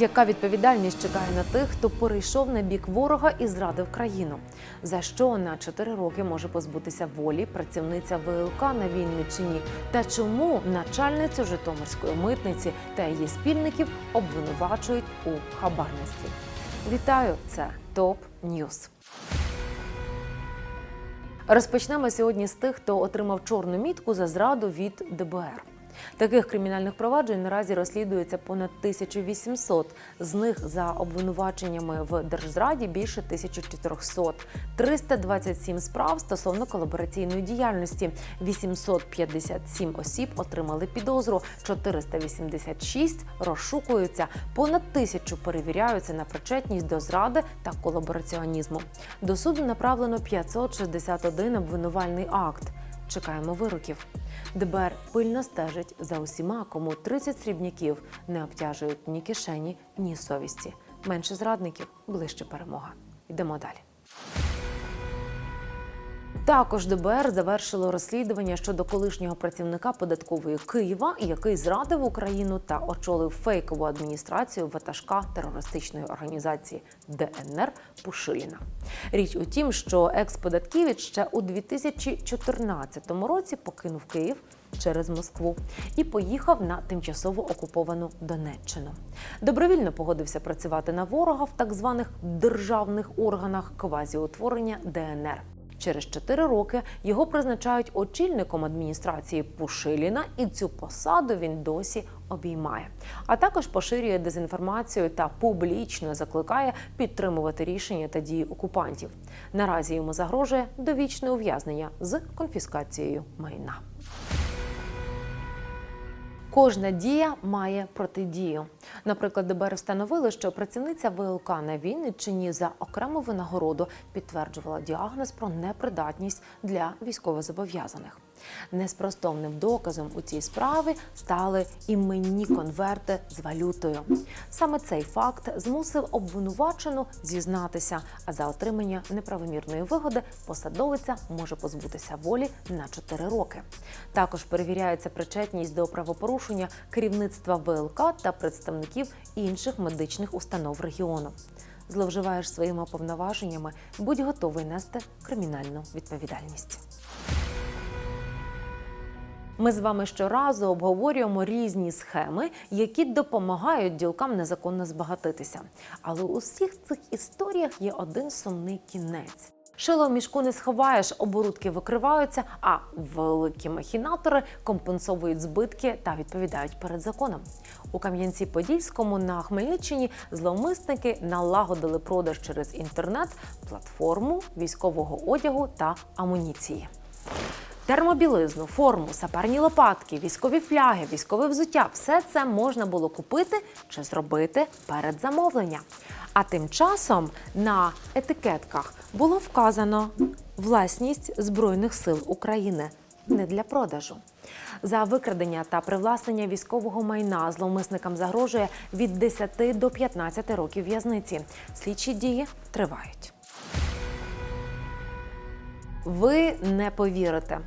Яка відповідальність чекає на тих, хто перейшов на бік ворога і зрадив країну? За що на 4 роки може позбутися волі працівниця ВЛК на Вінниччині? Та чому начальницю Житомирської митниці та її спільників обвинувачують у хабарництві? Вітаю! Це ТОП Ньюз. Розпочнемо сьогодні з тих, хто отримав чорну мітку за зраду від ДБР. Таких кримінальних проваджень наразі розслідується понад 1800. З них за обвинуваченнями в держзраді більше 1400. 327 справ стосовно колабораційної діяльності. 857 осіб отримали підозру, 486 розшукуються, понад тисячу перевіряються на причетність до зради та колабораціонізму. До суду направлено 561 обвинувальний акт. Чекаємо вироків. ДБР пильно стежить за усіма, кому 30 срібняків не обтяжують ні кишені, ні совісті. Менше зрадників ближче перемога. Йдемо далі. Також ДБР завершило розслідування щодо колишнього працівника податкової Києва, який зрадив Україну та очолив фейкову адміністрацію ватажка терористичної організації ДНР Пушиліна. Річ у тім, що екс-податківець ще у 2014 році покинув Київ через Москву і поїхав на тимчасово окуповану Донеччину. Добровільно погодився працювати на ворога в так званих державних органах квазіутворення ДНР. Через 4 роки його призначають очільником адміністрації Пушиліна, і цю посаду він досі обіймає. А також поширює дезінформацію та публічно закликає підтримувати рішення та дії окупантів. Наразі йому загрожує довічне ув'язнення з конфіскацією майна. Кожна дія має протидію. Наприклад, ДБР встановили, що працівниця ВЛК на Вінниччині за окрему винагороду підтверджувала діагноз про непридатність для військовозобов'язаних. Неспростовним доказом у цій справі стали іменні конверти з валютою. Саме цей факт змусив обвинувачену зізнатися, а за отримання неправомірної вигоди посадовиця може позбутися волі на 4 роки. Також перевіряється причетність до правопорушення керівництва ВЛК та представників інших медичних установ регіону. Зловживаєш своїми повноваженнями, будь готовий нести кримінальну відповідальність. Ми з вами щоразу обговорюємо різні схеми, які допомагають ділкам незаконно збагатитися. Але у всіх цих історіях є один сумний кінець. Шило в мішку не сховаєш, оборудки викриваються, а великі махінатори компенсовують збитки та відповідають перед законом. У Кам'янці-Подільському на Хмельниччині зловмисники налагодили продаж через інтернет, платформу військового одягу та амуніції. Термобілизну, форму, саперні лопатки, військові фляги, військове взуття все це можна було купити чи зробити перед замовлення. А тим часом на етикетках було вказано власність Збройних сил України не для продажу. За викрадення та привласнення військового майна зловмисникам загрожує від 10 до 15 років в'язниці. Слідчі дії тривають. Ви не повірите.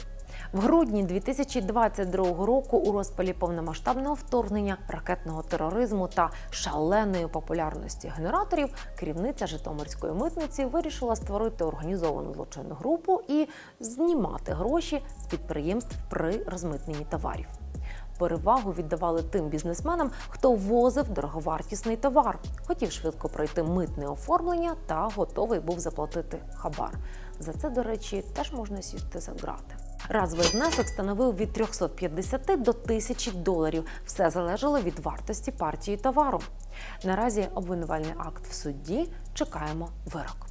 В грудні 2022 року у розпалі повномасштабного вторгнення ракетного тероризму та шаленої популярності генераторів керівниця Житомирської митниці вирішила створити організовану злочинну групу і знімати гроші з підприємств при розмитненні товарів. Перевагу віддавали тим бізнесменам, хто ввозив дороговартісний товар, хотів швидко пройти митне оформлення та готовий був заплатити хабар. За це, до речі, теж можна сісти за грати. Разовий внесок становив від 350 до 1000 доларів. Все залежало від вартості партії товару. Наразі обвинувальний акт в суді. Чекаємо вирок.